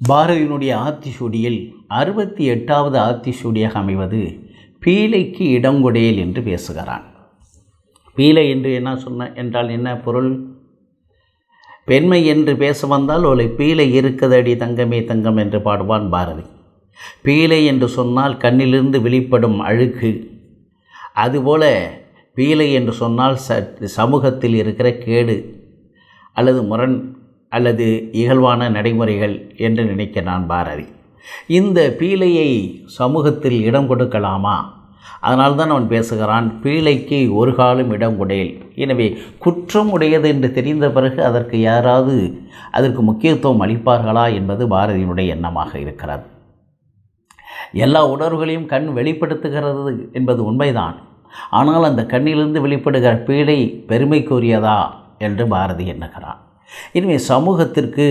பாரதியினுடைய ஆத்திசூடியில் அறுபத்தி எட்டாவது ஆத்திசூடியாக அமைவது பீலைக்கு இடங்கொடையல் என்று பேசுகிறான். பீலை என்று என்ன சொன்ன என்றால் என்ன பொருள்? பெண்மை என்று பேச வந்தால் ஒரு பீலை இருக்குதடி தங்கமே தங்கம் என்று பாடுவான் பாரதி. பீலை என்று சொன்னால் கண்ணிலிருந்து வெளிப்படும் அழுக்கு. அதுபோல பீலை என்று சொன்னால் ச சமூகத்தில் இருக்கிற கேடு அல்லது முரண் அல்லது இகழ்வான நடைமுறைகள் என்று நினைக்கிறான் பாரதி. இந்த பீலையை சமூகத்தில் இடம் கொடுக்கலாமா? அதனால்தான் அவன் பேசுகிறான் பீழைக்கு ஒரு காலம் இடம் உடையல். எனவே குற்றம் உடையது என்று தெரிந்த பிறகு அதற்கு யாராவது அதற்கு முக்கியத்துவம் அளிப்பார்களா என்பது பாரதியினுடைய எண்ணமாக இருக்கிறது. எல்லா உணர்வுகளையும் கண் வெளிப்படுத்துகிறது என்பது உண்மைதான். ஆனால் அந்த கண்ணிலிருந்து வெளிப்படுகிற பீழை பெருமைக்குரியதா? என்று பாரதி எண்ணுகிறான். இனிமேல் சமூகத்திற்கு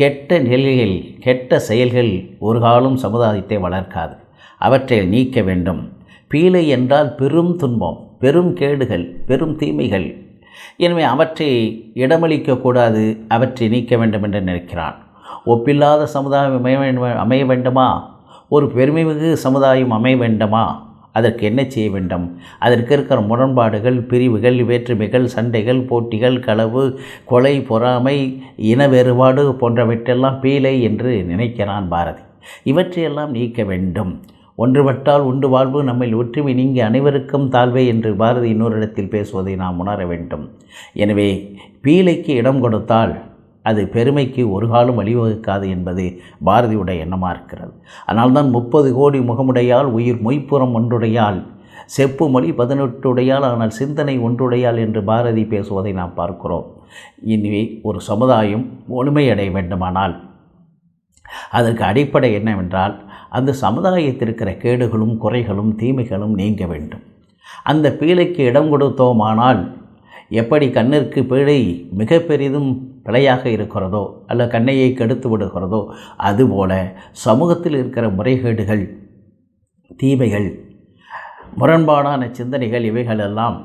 கெட்ட நிலைகள் கெட்ட செயல்கள் ஒரு காலம் சமுதாயத்தை வளர்க்காது. அவற்றை நீக்க வேண்டும். பீலை என்றால் பெரும் துன்பம் பெரும் கேடுகள் பெரும் தீமைகள். எனவே அவற்றை இடமளிக்கக்கூடாது அவற்றை நீக்க வேண்டும் என்று நினைக்கிறான். ஒப்பில்லாத சமுதாயம் அமைய அமைய வேண்டுமா? ஒரு பெருமைமிகு சமுதாயம் அமைய வேண்டுமா? அதற்கு என்ன செய்ய வேண்டும்? அதற்கு இருக்கிற முரண்பாடுகள் பிரிவுகள் வேற்றுமைகள் சண்டைகள் போட்டிகள் களவு கொலை பொறாமை இன வேறுபாடு போன்றவற்றெல்லாம் பீலை என்று நினைக்கிறான் பாரதி. இவற்றையெல்லாம் நீக்க வேண்டும். ஒன்றுபட்டால் உண்டு வாழ்வு நம்மில் ஒற்றுமை நீங்கி அனைவருக்கும் தாழ்வே என்று பாரதி இன்னொரு இடத்தில் பேசுவதை நாம் உணர வேண்டும். எனவே பீலைக்கு இடம் கொடுத்தால் அது பெருமைக்கு ஒரு காலம் வழிவகுக்காது என்பது பாரதியுடைய எண்ணமாக இருக்கிறது. அதனால்தான் முப்பது கோடி முகமுடையால் உயிர் மொய்ப்புறம் ஒன்றுடையால் செப்பு மொழி பதினெட்டுடையால் ஆனால் சிந்தனை ஒன்றுடையால் என்று பாரதி பேசுவதை நாம் பார்க்கிறோம். இனிமே ஒரு சமுதாயம் ஒழுமையடைய வேண்டுமானால் அதற்கு அடிப்படை என்னவென்றால் அந்த சமுதாயத்திற்கிற கேடுகளும் குறைகளும் தீமைகளும் நீங்க வேண்டும். அந்த பீழைக்கு இடம் கொடுத்தோமானால் எப்படி கண்ணிற்கு பீழை மிக பெரிதும் பிழையாக இருக்கிறதோ அல்ல கண்ணையை கெடுத்து விடுகிறதோ அதுபோல சமூகத்தில் இருக்கிற முறைகேடுகள் தீமைகள் முரண்பாடான சிந்தனைகள் இவைகளெல்லாம்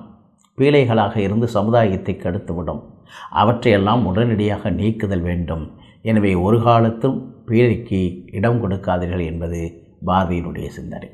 பீழைகளாக இருந்து சமுதாயத்தை கெடுத்துவிடும் அவற்றையெல்லாம் உடனடியாக நீக்குதல் வேண்டும். எனவே ஒரு காலத்தும் பீழைக்கு இடம் கொடுக்காதீர்கள் என்பது பாரதியினுடைய சிந்தனை.